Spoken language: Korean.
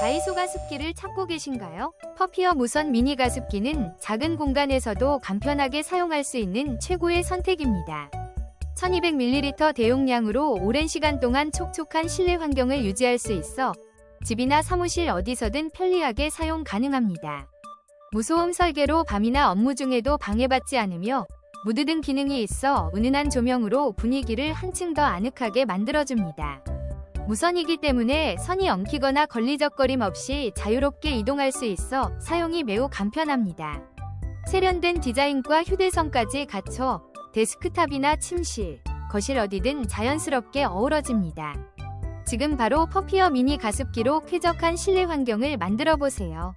다이소 가습기를 찾고 계신가요? 퍼피어 무선 미니 가습기는 작은 공간에서도 간편하게 사용할 수 있는 최고의 선택입니다. 1200ml 대용량으로 오랜 시간 동안 촉촉한 실내 환경을 유지할 수 있어 집이나 사무실 어디서든 편리하게 사용 가능합니다. 무소음 설계로 밤이나 업무 중에도 방해받지 않으며 무드 등 기능이 있어 은은한 조명으로 분위기를 한층 더 아늑하게 만들어줍니다. 무선이기 때문에 선이 엉키거나 걸리적거림 없이 자유롭게 이동할 수 있어 사용이 매우 간편합니다. 세련된 디자인과 휴대성까지 갖춰 데스크탑이나 침실, 거실 어디든 자연스럽게 어우러집니다. 지금 바로 퍼피어 미니 가습기로 쾌적한 실내 환경을 만들어 보세요.